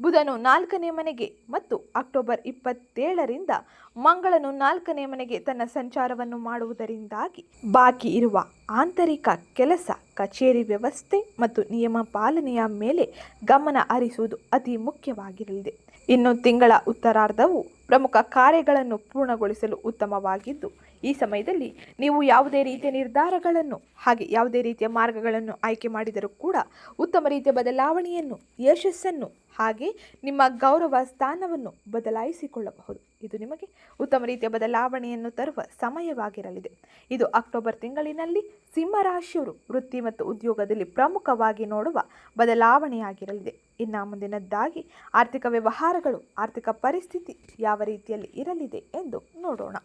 A: ಬುಧನು ನಾಲ್ಕನೇ ಮನೆಗೆ ಮತ್ತು ಅಕ್ಟೋಬರ್ ಇಪ್ಪತ್ತೇಳರಿಂದ ಮಂಗಳನು ನಾಲ್ಕನೇ ಮನೆಗೆ ತನ್ನ ಸಂಚಾರವನ್ನು ಮಾಡುವುದರಿಂದಾಗಿ ಬಾಕಿ ಇರುವ ಆಂತರಿಕ ಕೆಲಸ, ಕಚೇರಿ ವ್ಯವಸ್ಥೆ ಮತ್ತು ನಿಯಮ ಪಾಲನೆಯ ಮೇಲೆ ಗಮನ ಹರಿಸುವುದು ಅತಿ ಮುಖ್ಯವಾಗಿರಲಿದೆ. ಇನ್ನು ತಿಂಗಳ ಉತ್ತರಾರ್ಧವು ಪ್ರಮುಖ ಕಾರ್ಯಗಳನ್ನು ಪೂರ್ಣಗೊಳಿಸಲು ಉತ್ತಮವಾಗಿದ್ದು, ಈ ಸಮಯದಲ್ಲಿ ನೀವು ಯಾವುದೇ ರೀತಿಯ ನಿರ್ಧಾರಗಳನ್ನು ಹಾಗೆ ಯಾವುದೇ ರೀತಿಯ ಮಾರ್ಗಗಳನ್ನು ಆಯ್ಕೆ ಮಾಡಿದರೂ ಕೂಡ ಉತ್ತಮ ರೀತಿಯ ಬದಲಾವಣೆಯನ್ನು, ಯಶಸ್ಸನ್ನು ಹಾಗೆ ನಿಮ್ಮ ಗೌರವ ಸ್ಥಾನವನ್ನು ಬದಲಾಯಿಸಿಕೊಳ್ಳಬಹುದು. ಇದು ನಿಮಗೆ ಉತ್ತಮ ರೀತಿಯ ಬದಲಾವಣೆಯನ್ನು ತರುವ ಸಮಯವಾಗಿರಲಿದೆ. ಇದು ಅಕ್ಟೋಬರ್ ತಿಂಗಳಿನಲ್ಲಿ ಸಿಂಹರಾಶಿಯವರು ವೃತ್ತಿ ಮತ್ತು ಉದ್ಯೋಗದಲ್ಲಿ ಪ್ರಮುಖವಾಗಿ ನೋಡುವ ಬದಲಾವಣೆಯಾಗಿರಲಿದೆ. ಇನ್ನು ಮುಂದಿನದ್ದಾಗಿ ಆರ್ಥಿಕ ವ್ಯವಹಾರಗಳು, ಆರ್ಥಿಕ ಪರಿಸ್ಥಿತಿ ಯಾವ ರೀತಿಯಲ್ಲಿ ಇರಲಿದೆ ಎಂದು ನೋಡೋಣ.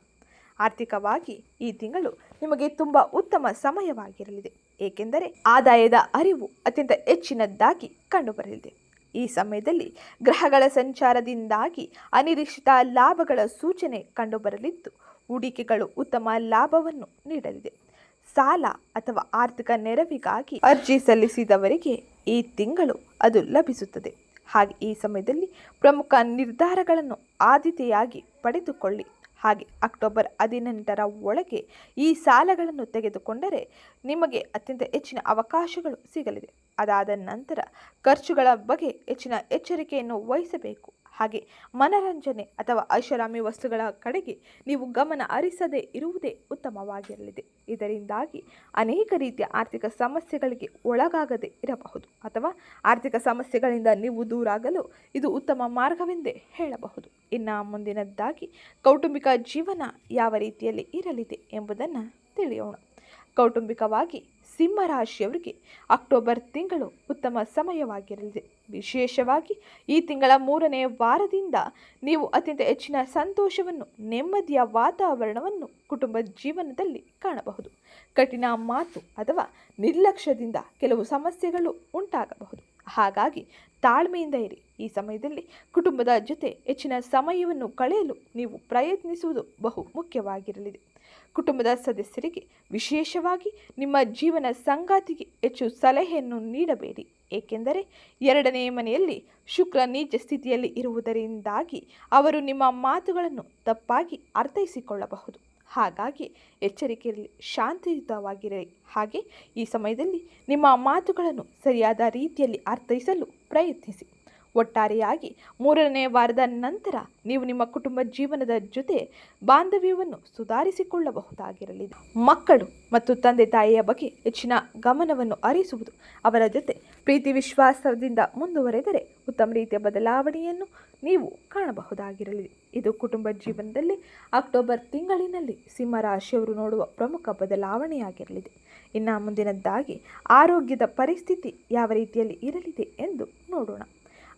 A: ಆರ್ಥಿಕವಾಗಿ ಈ ತಿಂಗಳು ನಿಮಗೆ ತುಂಬ ಉತ್ತಮ ಸಮಯವಾಗಿರಲಿದೆ. ಏಕೆಂದರೆ ಆದಾಯದ ಅರಿವು ಅತ್ಯಂತ ಹೆಚ್ಚಿನದ್ದಾಗಿ ಕಂಡುಬರಲಿದೆ. ಈ ಸಮಯದಲ್ಲಿ ಗ್ರಹಗಳ ಸಂಚಾರದಿಂದಾಗಿ ಅನಿರೀಕ್ಷಿತ ಲಾಭಗಳ ಸೂಚನೆ ಕಂಡುಬರಲಿದ್ದು, ಹೂಡಿಕೆಗಳು ಉತ್ತಮ ಲಾಭವನ್ನು ನೀಡಲಿದೆ. ಸಾಲ ಅಥವಾ ಆರ್ಥಿಕ ನೆರವಿಗಾಗಿ ಅರ್ಜಿ ಸಲ್ಲಿಸಿದವರಿಗೆ ಈ ತಿಂಗಳು ಅದು ಲಭಿಸುತ್ತದೆ. ಹಾಗೆ ಈ ಸಮಯದಲ್ಲಿ ಪ್ರಮುಖ ನಿರ್ಧಾರಗಳನ್ನು ಆದ್ಯತೆಯಾಗಿ ಪಡೆದುಕೊಳ್ಳಿ. ಹಾಗೆ ಅಕ್ಟೋಬರ್ ಹದಿನೆಂಟರ ಒಳಗೆ ಈ ಸಾಲಗಳನ್ನು ತೆಗೆದುಕೊಂಡರೆ ನಿಮಗೆ ಅತ್ಯಂತ ಹೆಚ್ಚಿನ ಅವಕಾಶಗಳು ಸಿಗಲಿದೆ. ಅದಾದ ನಂತರ ಖರ್ಚುಗಳ ಬಗ್ಗೆ ಹೆಚ್ಚಿನ ಎಚ್ಚರಿಕೆಯನ್ನು ವಹಿಸಬೇಕು. ಹಾಗೆ ಮನರಂಜನೆ ಅಥವಾ ಐಷಾರಾಮಿ ವಸ್ತುಗಳ ಕಡೆಗೆ ನೀವು ಗಮನ ಹರಿಸದೇ ಇರುವುದೇ ಉತ್ತಮವಾಗಿರಲಿದೆ. ಇದರಿಂದಾಗಿ ಅನೇಕ ರೀತಿಯ ಆರ್ಥಿಕ ಸಮಸ್ಯೆಗಳಿಗೆ ಒಳಗಾಗದೇ ಇರಬಹುದು ಅಥವಾ ಆರ್ಥಿಕ ಸಮಸ್ಯೆಗಳಿಂದ ನೀವು ದೂರಾಗಲು ಇದು ಉತ್ತಮ ಮಾರ್ಗವೆಂದೇ ಹೇಳಬಹುದು. ಇನ್ನು ಮುಂದಿನದ್ದಾಗಿ ಕೌಟುಂಬಿಕ ಜೀವನ ಯಾವ ರೀತಿಯಲ್ಲಿ ಇರಲಿದೆ ಎಂಬುದನ್ನು ತಿಳಿಯೋಣ. ಕೌಟುಂಬಿಕವಾಗಿ ಸಿಂಹರಾಶಿಯವರಿಗೆ ಅಕ್ಟೋಬರ್ ತಿಂಗಳು ಉತ್ತಮ ಸಮಯವಾಗಿರಲಿದೆ. ವಿಶೇಷವಾಗಿ ಈ ತಿಂಗಳ ಮೂರನೇ ವಾರದಿಂದ ನೀವು ಅತ್ಯಂತ ಹೆಚ್ಚಿನ ಸಂತೋಷವನ್ನು, ನೆಮ್ಮದಿಯ ವಾತಾವರಣವನ್ನು ಕುಟುಂಬ ಜೀವನದಲ್ಲಿ ಕಾಣಬಹುದು. ಕಠಿಣ ಮಾತು ಅಥವಾ ನಿರ್ಲಕ್ಷ್ಯದಿಂದ ಕೆಲವು ಸಮಸ್ಯೆಗಳು ಉಂಟಾಗಬಹುದು. ಹಾಗಾಗಿ ತಾಳ್ಮೆಯಿಂದ ಇರಿ. ಈ ಸಮಯದಲ್ಲಿ ಕುಟುಂಬದ ಜೊತೆ ಹೆಚ್ಚಿನ ಸಮಯವನ್ನು ಕಳೆಯಲು ನೀವು ಪ್ರಯತ್ನಿಸುವುದು ಬಹು ಮುಖ್ಯವಾಗಿರಲಿದೆ. ಕುಟುಂಬದ ಸದಸ್ಯರಿಗೆ ವಿಶೇಷವಾಗಿ ನಿಮ್ಮ ಜೀವನ ಸಂಗಾತಿಗೆ ಹೆಚ್ಚು ಸಲಹೆಯನ್ನು ನೀಡಬೇಡಿ. ಏಕೆಂದರೆ ಎರಡನೇ ಮನೆಯಲ್ಲಿ ಶುಕ್ರ ನೀಚ ಸ್ಥಿತಿಯಲ್ಲಿ ಇರುವುದರಿಂದಾಗಿ ಅವರು ನಿಮ್ಮ ಮಾತುಗಳನ್ನು ತಪ್ಪಾಗಿ ಅರ್ಥೈಸಿಕೊಳ್ಳಬಹುದು. ಹಾಗಾಗಿ ಎಚ್ಚರಿಕೆಯಲ್ಲಿ ಶಾಂತಿಯುತವಾಗಿರಲಿ. ಹಾಗೆ ಈ ಸಮಯದಲ್ಲಿ ನಿಮ್ಮ ಮಾತುಗಳನ್ನು ಸರಿಯಾದ ರೀತಿಯಲ್ಲಿ ಅರ್ಥೈಸಲು ಪ್ರಯತ್ನಿಸಿ. ಒಟ್ಟಾರೆಯಾಗಿ ಮೂರನೇ ವಾರದ ನಂತರ ನೀವು ನಿಮ್ಮ ಕುಟುಂಬ ಜೀವನದ ಜೊತೆ ಬಾಂಧವ್ಯವನ್ನು ಸುಧಾರಿಸಿಕೊಳ್ಳಬಹುದಾಗಿರಲಿದೆ ಮಕ್ಕಳು ಮತ್ತು ತಂದೆ ತಾಯಿಯ ಬಗ್ಗೆ ಹೆಚ್ಚಿನ ಗಮನವನ್ನು ಅರಿಸುವುದು ಅವರ ಜೊತೆ ಪ್ರೀತಿ ವಿಶ್ವಾಸದಿಂದ ಮುಂದುವರೆದರೆ ಉತ್ತಮ ರೀತಿಯ ಬದಲಾವಣೆಯನ್ನು ನೀವು ಕಾಣಬಹುದಾಗಿರಲಿದೆ ಇದು ಕುಟುಂಬ ಜೀವನದಲ್ಲಿ ಅಕ್ಟೋಬರ್ ತಿಂಗಳಿನಲ್ಲಿ ಸಿಂಹರಾಶಿಯವರು ನೋಡುವ ಪ್ರಮುಖ ಬದಲಾವಣೆಯಾಗಿರಲಿದೆ. ಇನ್ನು ಮುಂದಿನದ್ದಾಗಿ ಆರೋಗ್ಯದ ಪರಿಸ್ಥಿತಿ ಯಾವ ರೀತಿಯಲ್ಲಿ ಇರಲಿದೆ ಎಂದು ನೋಡೋಣ.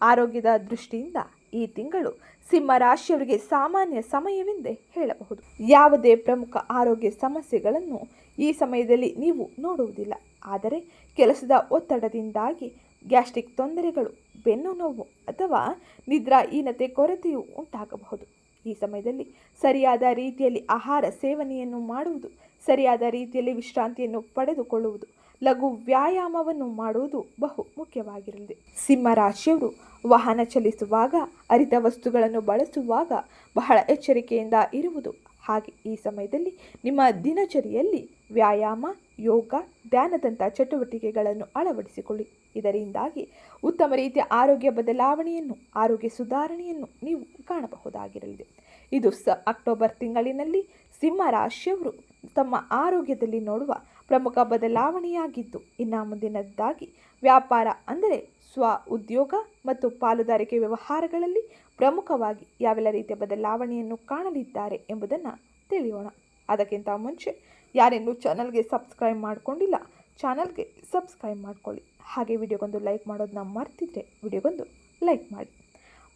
A: ಆರೋಗ್ಯದ ದೃಷ್ಟಿಯಿಂದ ಈ ತಿಂಗಳು ಸಿಂಹ ರಾಶಿಯವರಿಗೆ ಸಾಮಾನ್ಯ ಸಮಯವೆಂದೇ ಹೇಳಬಹುದು. ಯಾವುದೇ ಪ್ರಮುಖ ಆರೋಗ್ಯ ಸಮಸ್ಯೆಗಳನ್ನು ಈ ಸಮಯದಲ್ಲಿ ನೀವು ನೋಡುವುದಿಲ್ಲ. ಆದರೆ ಕೆಲಸದ ಒತ್ತಡದಿಂದಾಗಿ ಗ್ಯಾಸ್ಟ್ರಿಕ್ ತೊಂದರೆಗಳು ಬೆನ್ನು ನೋವು ಅಥವಾ ನಿದ್ರಾಹೀನತೆ ಕೊರತೆಯು ಉಂಟಾಗಬಹುದು. ಈ ಸಮಯದಲ್ಲಿ ಸರಿಯಾದ ರೀತಿಯಲ್ಲಿ ಆಹಾರ ಸೇವನೆಯನ್ನು ಮಾಡುವುದು, ಸರಿಯಾದ ರೀತಿಯಲ್ಲಿ ವಿಶ್ರಾಂತಿಯನ್ನು ಪಡೆದುಕೊಳ್ಳುವುದು, ಲಘು ವ್ಯಾಯಾಮವನ್ನು ಮಾಡುವುದು ಬಹು ಮುಖ್ಯವಾಗಿರಲಿದೆ. ಸಿಂಹರಾಶಿಯವರು ವಾಹನ ಚಲಿಸುವಾಗ ಅರಿತ ವಸ್ತುಗಳನ್ನು ಬಳಸುವಾಗ ಬಹಳ ಎಚ್ಚರಿಕೆಯಿಂದ ಇರುವುದು. ಹಾಗೆ ಈ ಸಮಯದಲ್ಲಿ ನಿಮ್ಮ ದಿನಚರಿಯಲ್ಲಿ ವ್ಯಾಯಾಮ, ಯೋಗ, ಧ್ಯಾನದಂಥ ಚಟುವಟಿಕೆಗಳನ್ನು ಅಳವಡಿಸಿಕೊಳ್ಳಿ. ಇದರಿಂದಾಗಿ ಉತ್ತಮ ರೀತಿಯ ಆರೋಗ್ಯ ಬದಲಾವಣೆಯನ್ನು, ಆರೋಗ್ಯ ಸುಧಾರಣೆಯನ್ನು ನೀವು ಕಾಣಬಹುದಾಗಿರಲಿದೆ. ಇದು ಸ ಅಕ್ಟೋಬರ್ ತಿಂಗಳಿನಲ್ಲಿ ಸಿಂಹ ರಾಶಿಯವರು ತಮ್ಮ ಆರೋಗ್ಯದಲ್ಲಿ ನೋಡುವ ಪ್ರಮುಖ ಬದಲಾವಣೆಯಾಗಿದ್ದು, ಇನ್ನು ಮುಂದಿನದ್ದಾಗಿ ವ್ಯಾಪಾರ ಅಂದರೆ ಸ್ವ ಉದ್ಯೋಗ ಮತ್ತು ಪಾಲುದಾರಿಕೆ ವ್ಯವಹಾರಗಳಲ್ಲಿ ಪ್ರಮುಖವಾಗಿ ಯಾವೆಲ್ಲ ರೀತಿಯ ಬದಲಾವಣೆಯನ್ನು ಕಾಣಲಿದ್ದಾರೆ ಎಂಬುದನ್ನು ತಿಳಿಯೋಣ. ಅದಕ್ಕಿಂತ ಮುಂಚೆ ಯಾರೇನು ಚಾನಲ್ಗೆ ಸಬ್ಸ್ಕ್ರೈಬ್ ಮಾಡಿಕೊಂಡಿಲ್ಲ, ಚಾನಲ್ಗೆ ಸಬ್ಸ್ಕ್ರೈಬ್ ಮಾಡ್ಕೊಳ್ಳಿ. ಹಾಗೆ ವಿಡಿಯೋಗೊಂದು ಲೈಕ್ ಮಾಡೋದನ್ನ ಮರ್ತಿದ್ರೆ ವಿಡಿಯೋಗೊಂದು ಲೈಕ್ ಮಾಡಿ.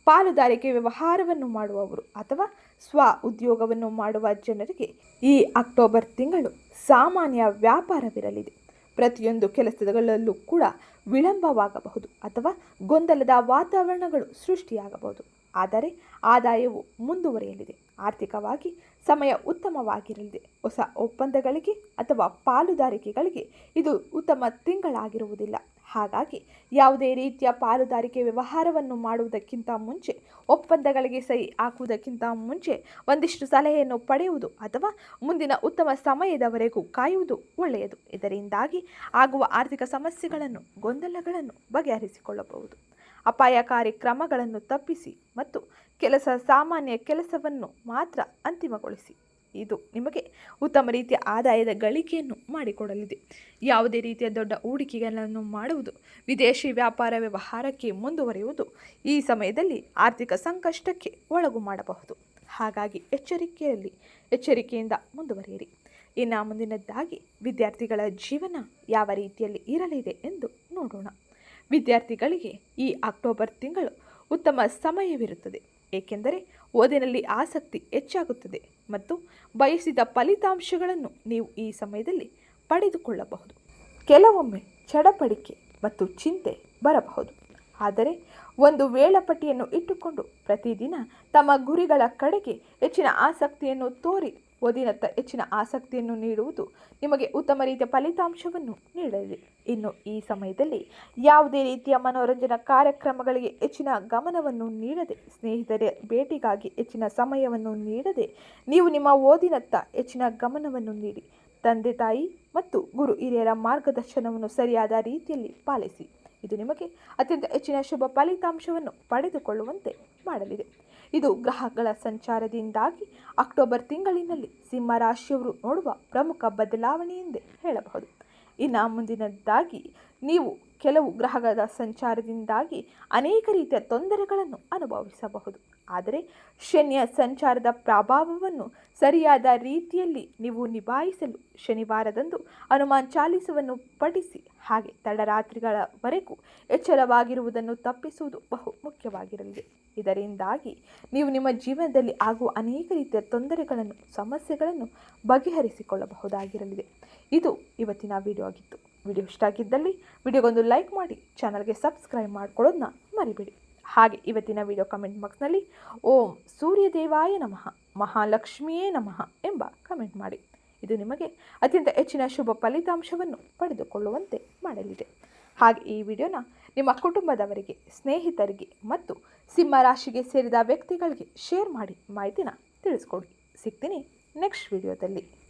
A: ಪಾಲುದಾರಿಕೆ ವ್ಯವಹಾರವನ್ನು ಮಾಡುವವರು ಅಥವಾ ಸ್ವ ಉದ್ಯೋಗವನ್ನು ಮಾಡುವ ಜನರಿಗೆ ಈ ಅಕ್ಟೋಬರ್ ತಿಂಗಳು ಸಾಮಾನ್ಯ ವ್ಯಾಪಾರವಿರಲಿದೆ. ಪ್ರತಿಯೊಂದು ಕೆಲಸಗಳಲ್ಲೂ ಕೂಡ ವಿಳಂಬವಾಗಬಹುದು ಅಥವಾ ಗೊಂದಲದ ವಾತಾವರಣಗಳು ಸೃಷ್ಟಿಯಾಗಬಹುದು. ಆದರೆ ಆದಾಯವು ಮುಂದುವರಿಯಲಿದೆ. ಆರ್ಥಿಕವಾಗಿ ಸಮಯ ಉತ್ತಮವಾಗಿರಲಿದೆ. ಹೊಸ ಒಪ್ಪಂದಗಳಿಗೆ ಅಥವಾ ಪಾಲುದಾರಿಕೆಗಳಿಗೆ ಇದು ಉತ್ತಮ ತಿಂಗಳಾಗಿರುವುದಿಲ್ಲ. ಹಾಗಾಗಿ ಯಾವುದೇ ರೀತಿಯ ಪಾಲುದಾರಿಕೆ ವ್ಯವಹಾರವನ್ನು ಮಾಡುವುದಕ್ಕಿಂತ ಮುಂಚೆ, ಒಪ್ಪಂದಗಳಿಗೆ ಸಹಿ ಹಾಕುವುದಕ್ಕಿಂತ ಮುಂಚೆ ಒಂದಿಷ್ಟು ಸಲಹೆಯನ್ನು ಪಡೆಯುವುದು ಅಥವಾ ಮುಂದಿನ ಉತ್ತಮ ಸಮಯದವರೆಗೂ ಕಾಯುವುದು ಒಳ್ಳೆಯದು. ಇದರಿಂದಾಗಿ ಆಗುವ ಆರ್ಥಿಕ ಸಮಸ್ಯೆಗಳನ್ನು, ಗೊಂದಲಗಳನ್ನು ಬಗೆಹರಿಸಿಕೊಳ್ಳಬಹುದು. ಅಪಾಯಕಾರಿ ಕ್ರಮಗಳನ್ನು ತಪ್ಪಿಸಿ ಮತ್ತು ಕೆಲಸ ಸಾಮಾನ್ಯ ಕೆಲಸವನ್ನು ಮಾತ್ರ ಅಂತಿಮಗೊಳಿಸಿ. ಇದು ನಿಮಗೆ ಉತ್ತಮ ರೀತಿಯ ಆದಾಯದ ಗಳಿಕೆಯನ್ನು ಮಾಡಿಕೊಡಲಿದೆ. ಯಾವುದೇ ರೀತಿಯ ದೊಡ್ಡ ಹೂಡಿಕೆಗಳನ್ನು ಮಾಡುವುದು, ವಿದೇಶಿ ವ್ಯಾಪಾರ ವ್ಯವಹಾರಕ್ಕೆ ಮುಂದುವರಿಯುವುದು ಈ ಸಮಯದಲ್ಲಿ ಆರ್ಥಿಕ ಸಂಕಷ್ಟಕ್ಕೆ ಒಳಗು ಮಾಡಬಹುದು. ಹಾಗಾಗಿ ಎಚ್ಚರಿಕೆಯಲ್ಲಿ, ಎಚ್ಚರಿಕೆಯಿಂದ ಮುಂದುವರಿಯಿರಿ. ಇನ್ನು ಮುಂದಿನದ್ದಾಗಿ ವಿದ್ಯಾರ್ಥಿಗಳ ಜೀವನ ಯಾವ ರೀತಿಯಲ್ಲಿ ಇರಲಿದೆ ಎಂದು ನೋಡೋಣ. ವಿದ್ಯಾರ್ಥಿಗಳಿಗೆ ಈ ಅಕ್ಟೋಬರ್ ತಿಂಗಳು ಉತ್ತಮ ಸಮಯವಿರುತ್ತದೆ. ಏಕೆಂದರೆ ಓದಿನಲ್ಲಿ ಆಸಕ್ತಿ ಹೆಚ್ಚಾಗುತ್ತದೆ ಮತ್ತು ಬಯಸಿದ ಫಲಿತಾಂಶಗಳನ್ನು ನೀವು ಈ ಸಮಯದಲ್ಲಿ ಪಡೆದುಕೊಳ್ಳಬಹುದು. ಕೆಲವೊಮ್ಮೆ ಚಡಪಡಿಕೆ ಮತ್ತು ಚಿಂತೆ ಬರಬಹುದು. ಆದರೆ ಒಂದು ವೇಳಾಪಟ್ಟಿಯನ್ನು ಇಟ್ಟುಕೊಂಡು ಪ್ರತಿದಿನ ತಮ್ಮ ಗುರಿಗಳ ಕಡೆಗೆ ಹೆಚ್ಚಿನ ಆಸಕ್ತಿಯನ್ನು ತೋರಿ ಓದಿನತ್ತ ಹೆಚ್ಚಿನ ಆಸಕ್ತಿಯನ್ನು ನೀಡುವುದು ನಿಮಗೆ ಉತ್ತಮ ರೀತಿಯ ಫಲಿತಾಂಶವನ್ನು ನೀಡಲಿದೆ ಇನ್ನು ಈ ಸಮಯದಲ್ಲಿ ಯಾವುದೇ ರೀತಿಯ ಮನೋರಂಜನಾ ಕಾರ್ಯಕ್ರಮಗಳಿಗೆ ಹೆಚ್ಚಿನ ಗಮನವನ್ನು ನೀಡದೆ, ಸ್ನೇಹಿತರ, ಭೇಟಿಗಾಗಿ ಹೆಚ್ಚಿನ ಸಮಯವನ್ನು ನೀಡದೆ ನೀವು ನಿಮ್ಮ ಓದಿನತ್ತ ಹೆಚ್ಚಿನ ಗಮನವನ್ನು ನೀಡಿ. ತಂದೆ, ತಾಯಿ ಮತ್ತು ಗುರು ಹಿರಿಯರ ಮಾರ್ಗದರ್ಶನವನ್ನು ಸರಿಯಾದ ರೀತಿಯಲ್ಲಿ ಪಾಲಿಸಿ. ಇದು ನಿಮಗೆ ಅತ್ಯಂತ ಹೆಚ್ಚಿನ ಶುಭ ಫಲಿತಾಂಶವನ್ನು ಪಡೆದುಕೊಳ್ಳುವಂತೆ ಮಾಡಲಿದೆ. ಇದು ಗ್ರಹಗಳ ಸಂಚಾರದಿಂದಾಗಿ ಅಕ್ಟೋಬರ್ ತಿಂಗಳಿನಲ್ಲಿ ಸಿಂಹರಾಶಿಯವರು ನೋಡುವ ಪ್ರಮುಖ ಬದಲಾವಣೆ ಎಂದೇ ಹೇಳಬಹುದು. ಇನ್ನು ಮುಂದಿನದ್ದಾಗಿ ನೀವು ಕೆಲವು ಗ್ರಹಗಳ ಸಂಚಾರದಿಂದಾಗಿ ಅನೇಕ ರೀತಿಯ ತೊಂದರೆಗಳನ್ನು ಅನುಭವಿಸಬಹುದು. ಆದರೆ ಶನಿಯ ಸಂಚಾರದ ಪ್ರಭಾವವನ್ನು ಸರಿಯಾದ ರೀತಿಯಲ್ಲಿ ನೀವು ನಿಭಾಯಿಸಲು ಶನಿವಾರದಂದು ಹನುಮಾನ್ ಚಾಲಿಸವನ್ನು ಪಠಿಸಿ, ಹಾಗೆ ತಡರಾತ್ರಿಗಳವರೆಗೂ ಎಚ್ಚರವಾಗಿರುವುದನ್ನು ತಪ್ಪಿಸುವುದು ಬಹು ಮುಖ್ಯವಾಗಿರಲಿದೆ. ಇದರಿಂದಾಗಿ ನೀವು ನಿಮ್ಮ ಜೀವನದಲ್ಲಿ ಆಗುವ ಅನೇಕ ರೀತಿಯ ತೊಂದರೆಗಳನ್ನು, ಸಮಸ್ಯೆಗಳನ್ನು ಬಗೆಹರಿಸಿಕೊಳ್ಳಬಹುದಾಗಿರಲಿದೆ. ಇದು ಇವತ್ತಿನ ವಿಡಿಯೋ ಆಗಿತ್ತು. ವಿಡಿಯೋ ಇಷ್ಟ ಆಗಿದ್ದಲ್ಲಿ, ವಿಡಿಯೋಗೊಂದು ಲೈಕ್ ಮಾಡಿ ಚಾನಲ್ಗೆ ಸಬ್ಸ್ಕ್ರೈಬ್ ಮಾಡ್ಕೊಳ್ಳೋದನ್ನ ಮರಿಬೇಡಿ. ಹಾಗೆ ಇವತ್ತಿನ ವಿಡಿಯೋ ಕಮೆಂಟ್ ಬಾಕ್ಸ್ನಲ್ಲಿ ಓಂ ಸೂರ್ಯದೇವಾಯ ನಮಃ, ಮಹಾಲಕ್ಷ್ಮಿಯೇ ನಮಃ ಎಂಬ ಕಮೆಂಟ್ ಮಾಡಿ. ಇದು ನಿಮಗೆ ಅತ್ಯಂತ ಹೆಚ್ಚಿನ ಶುಭ ಫಲಿತಾಂಶವನ್ನು ಪಡೆದುಕೊಳ್ಳುವಂತೆ ಮಾಡಲಿದೆ. ಹಾಗೆ ಈ ವಿಡಿಯೋನ ನಿಮ್ಮ ಕುಟುಂಬದವರಿಗೆ, ಸ್ನೇಹಿತರಿಗೆ ಮತ್ತು ಸಿಂಹ ರಾಶಿಗೆ ಸೇರಿದ ವ್ಯಕ್ತಿಗಳಿಗೆ ಶೇರ್ ಮಾಡಿ ಮಾಹಿತಿನ ತಿಳಿಸ್ಕೊಡಿ. ಸಿಗ್ತೀನಿ ನೆಕ್ಸ್ಟ್ ವಿಡಿಯೋದಲ್ಲಿ